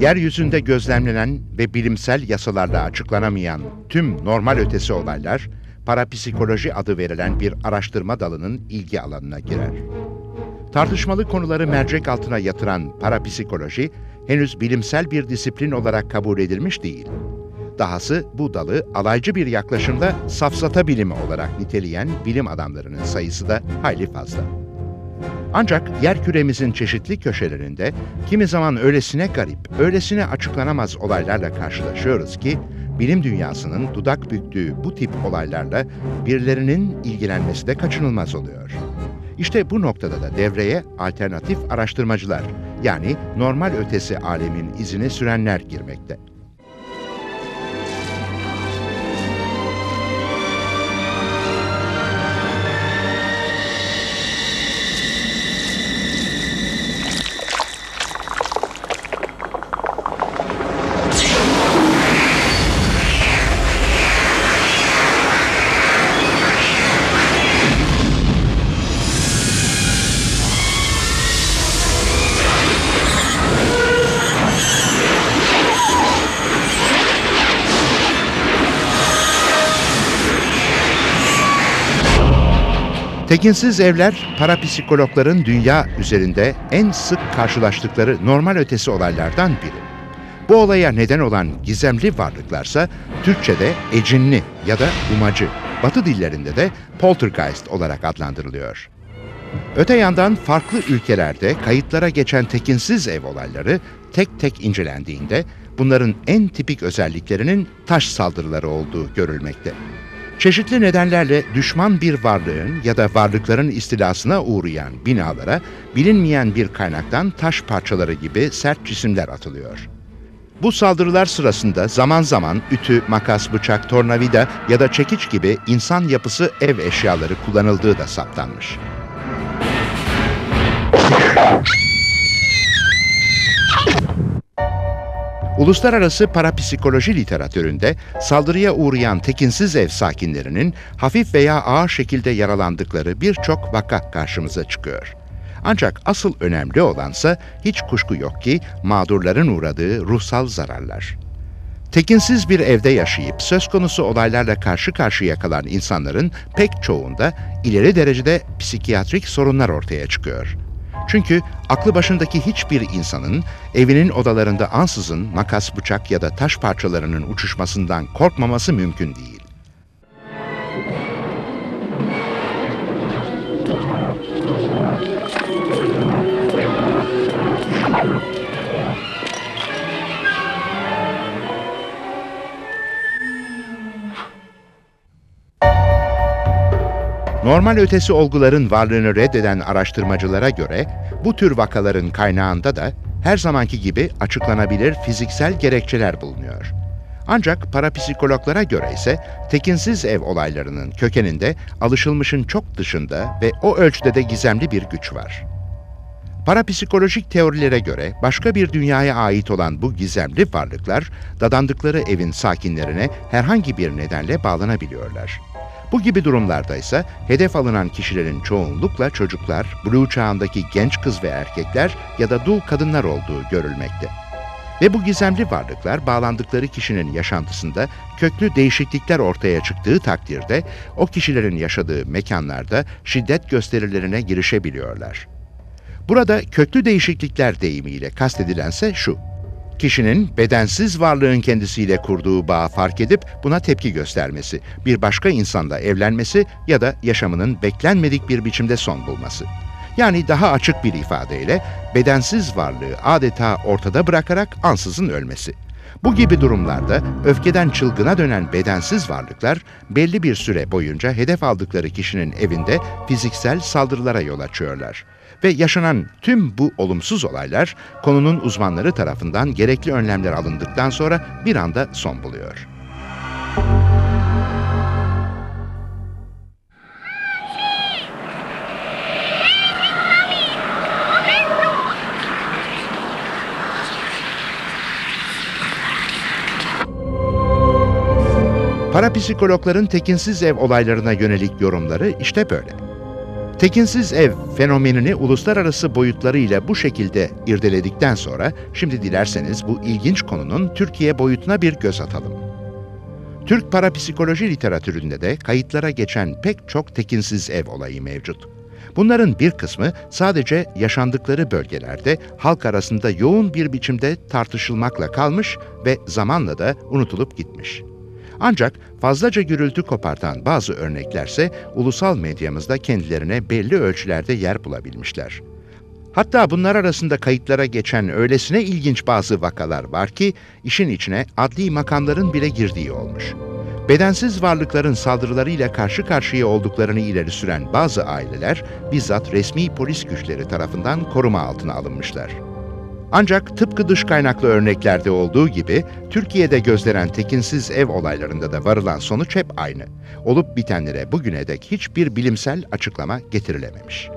Yeryüzünde gözlemlenen ve bilimsel yasalarla açıklanamayan tüm normal ötesi olaylar, parapsikoloji adı verilen bir araştırma dalının ilgi alanına girer. Tartışmalı konuları mercek altına yatıran parapsikoloji, henüz bilimsel bir disiplin olarak kabul edilmiş değil. Dahası bu dalı alaycı bir yaklaşımda safsata bilimi olarak niteleyen bilim adamlarının sayısı da hayli fazla. Ancak yer küremizin çeşitli köşelerinde kimi zaman öylesine garip, öylesine açıklanamaz olaylarla karşılaşıyoruz ki bilim dünyasının dudak büktüğü bu tip olaylarla birilerinin ilgilenmesi de kaçınılmaz oluyor. İşte bu noktada da devreye alternatif araştırmacılar yani normal ötesi alemin izini sürenler girmekte. Tekinsiz evler, parapsikologların dünya üzerinde en sık karşılaştıkları normal ötesi olaylardan biri. Bu olaya neden olan gizemli varlıklarsa Türkçe'de ecinli ya da umacı, Batı dillerinde de poltergeist olarak adlandırılıyor. Öte yandan farklı ülkelerde kayıtlara geçen tekinsiz ev olayları tek tek incelendiğinde bunların en tipik özelliklerinin taş saldırıları olduğu görülmekte. Çeşitli nedenlerle düşman bir varlığın ya da varlıkların istilasına uğrayan binalara bilinmeyen bir kaynaktan taş parçaları gibi sert cisimler atılıyor. Bu saldırılar sırasında zaman zaman ütü, makas, bıçak, tornavida ya da çekiç gibi insan yapısı ev eşyaları kullanıldığı da saptanmış. Uluslararası parapsikoloji literatüründe saldırıya uğrayan tekinsiz ev sakinlerinin hafif veya ağır şekilde yaralandıkları birçok vaka karşımıza çıkıyor. Ancak asıl önemli olansa hiç kuşku yok ki mağdurların uğradığı ruhsal zararlar. Tekinsiz bir evde yaşayıp söz konusu olaylarla karşı karşıya kalan insanların pek çoğunda ileri derecede psikiyatrik sorunlar ortaya çıkıyor. Çünkü aklı başındaki hiçbir insanın evinin odalarında ansızın makas, bıçak ya da taş parçalarının uçuşmasından korkmaması mümkün değil. Normal ötesi olguların varlığını reddeden araştırmacılara göre bu tür vakaların kaynağında da her zamanki gibi açıklanabilir fiziksel gerekçeler bulunuyor. Ancak parapsikologlara göre ise tekinsiz ev olaylarının kökeninde alışılmışın çok dışında ve o ölçüde de gizemli bir güç var. Parapsikolojik teorilere göre başka bir dünyaya ait olan bu gizemli varlıklar dadandıkları evin sakinlerine herhangi bir nedenle bağlanabiliyorlar. Bu gibi durumlarda ise hedef alınan kişilerin çoğunlukla çocuklar, blue çağındaki genç kız ve erkekler ya da dul kadınlar olduğu görülmekte. Ve bu gizemli varlıklar bağlandıkları kişinin yaşantısında köklü değişiklikler ortaya çıktığı takdirde o kişilerin yaşadığı mekanlarda şiddet gösterilerine girişebiliyorlar. Burada köklü değişiklikler deyimiyle kastedilense şu kişinin bedensiz varlığın kendisiyle kurduğu bağı fark edip buna tepki göstermesi, bir başka insanla evlenmesi ya da yaşamının beklenmedik bir biçimde son bulması. Yani daha açık bir ifadeyle bedensiz varlığı adeta ortada bırakarak ansızın ölmesi. Bu gibi durumlarda öfkeden çılgına dönen bedensiz varlıklar belli bir süre boyunca hedef aldıkları kişinin evinde fiziksel saldırılara yol açıyorlar. Ve yaşanan tüm bu olumsuz olaylar konunun uzmanları tarafından gerekli önlemler alındıktan sonra bir anda son buluyor. Parapsikologların tekinsiz ev olaylarına yönelik yorumları işte böyle. Tekinsiz ev fenomenini uluslararası boyutlarıyla bu şekilde irdeledikten sonra şimdi dilerseniz bu ilginç konunun Türkiye boyutuna bir göz atalım. Türk parapsikoloji literatüründe de kayıtlara geçen pek çok tekinsiz ev olayı mevcut. Bunların bir kısmı sadece yaşandıkları bölgelerde halk arasında yoğun bir biçimde tartışılmakla kalmış ve zamanla da unutulup gitmiş. Ancak fazlaca gürültü kopartan bazı örneklerse ulusal medyamızda kendilerine belli ölçülerde yer bulabilmişler. Hatta bunlar arasında kayıtlara geçen öylesine ilginç bazı vakalar var ki işin içine adli makamların bile girdiği olmuş. Bedensiz varlıkların saldırılarıyla karşı karşıya olduklarını ileri süren bazı aileler bizzat resmi polis güçleri tarafından koruma altına alınmışlar. Ancak tıpkı dış kaynaklı örneklerde olduğu gibi Türkiye'de gözlenen tekinsiz ev olaylarında da varılan sonuç hep aynı. Olup bitenlere bugüne dek hiçbir bilimsel açıklama getirilememiş.